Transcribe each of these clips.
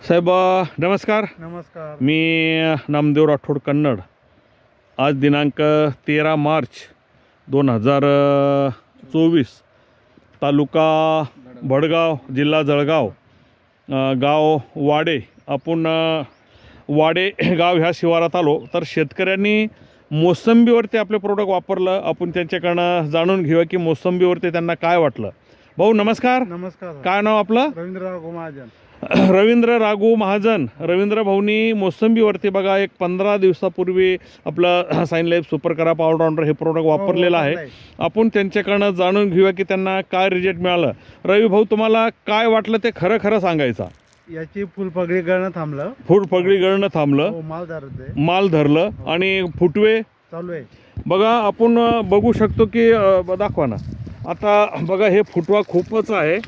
साहेब नमस्कार. नमस्कार. मी नामदेव राठोड कन्नड. आज दिनांक तेरा मार्च दोन हजार चोवीस. तालुका भडगाव जिल्हा जळगाव गाव वाडे. आपण वाडे गाव ह्या शिवारात आलो. तर शेतकऱ्यांनी मोसंबीवरती आपले प्रोडक्ट वापरलं. आपण त्यांच्याकडनं जाणून घेऊया की मोसंबीवरती त्यांना काय वाटलं. भाऊ नमस्कार. नमस्कार. काय नाव आपलं? रवींद्रराव महाजन रवींद्र राघू महाजन रवींद्र भाऊनी मोसंबीवरती बघा एक पंधरा दिवसापूर्वी आपलं साईन लाईफ सुपर करा पावडर ऑर्डर हे प्रोडक्ट वापरलेलं आहे. आपण त्यांच्याकडनं जाणून घेऊया की त्यांना काय रिजेक्ट मिळालं. रवी भाऊ तुम्हाला काय वाटलं ते खरं खरं सांगायचं? याची फुलपगडी करणं थांबलं. फूड पगडी गळणं थांबलं. हो मालदार होते माल धरलं आणि फुटवे? चालू आहे. बघा आपण बघू शकतो की दाखवा ना. आता बघा हे फुटवा खूपच आहे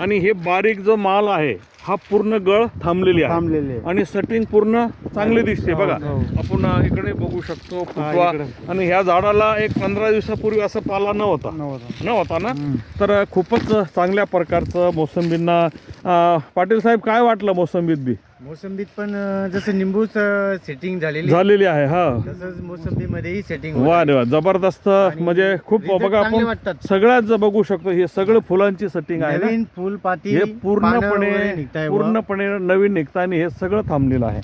आणि हे बारीक जो माल आहे हा पूर्ण गळ थांबलेली आहे. थांबलेले आणि सेटिंग पूर्ण चांगली दिसते बघा. हो. आपण अ, इकडे बघू शकतो फुटवा. आणि ह्या झाडाला एक पंधरा दिवसापूर्वी असं पाला नव्हता. नव्हतं. नव्हता ना. तर खूपच चांगल्या प्रकारचं मोसंबींना पाटील साहेब काय वाटलं मोसंबीत बी? मोसंबीत पण जसं निंबूच सेटिंग झालेली झालेली आहे हा. तसंच मोसंबी मध्येही सेटिंग वा रे वा. जबरदस्त म्हणजे खूप बघा आपण सगळ्याच बघू शकतो हे सगळं फुलांची सेटिंग आहे नवीन फुल पाती हे पूर्णपणे. पूर्णपणे नवीन निघतं आणि हे सगळं थांबलेलं आहे.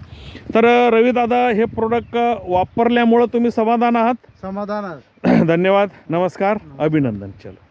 तर रवी दादा हे प्रोडक्ट वापरल्यामुळं तुम्ही समाधान आहात? समाधान आहे. धन्यवाद. नमस्कार. अभिनंदन. चलो.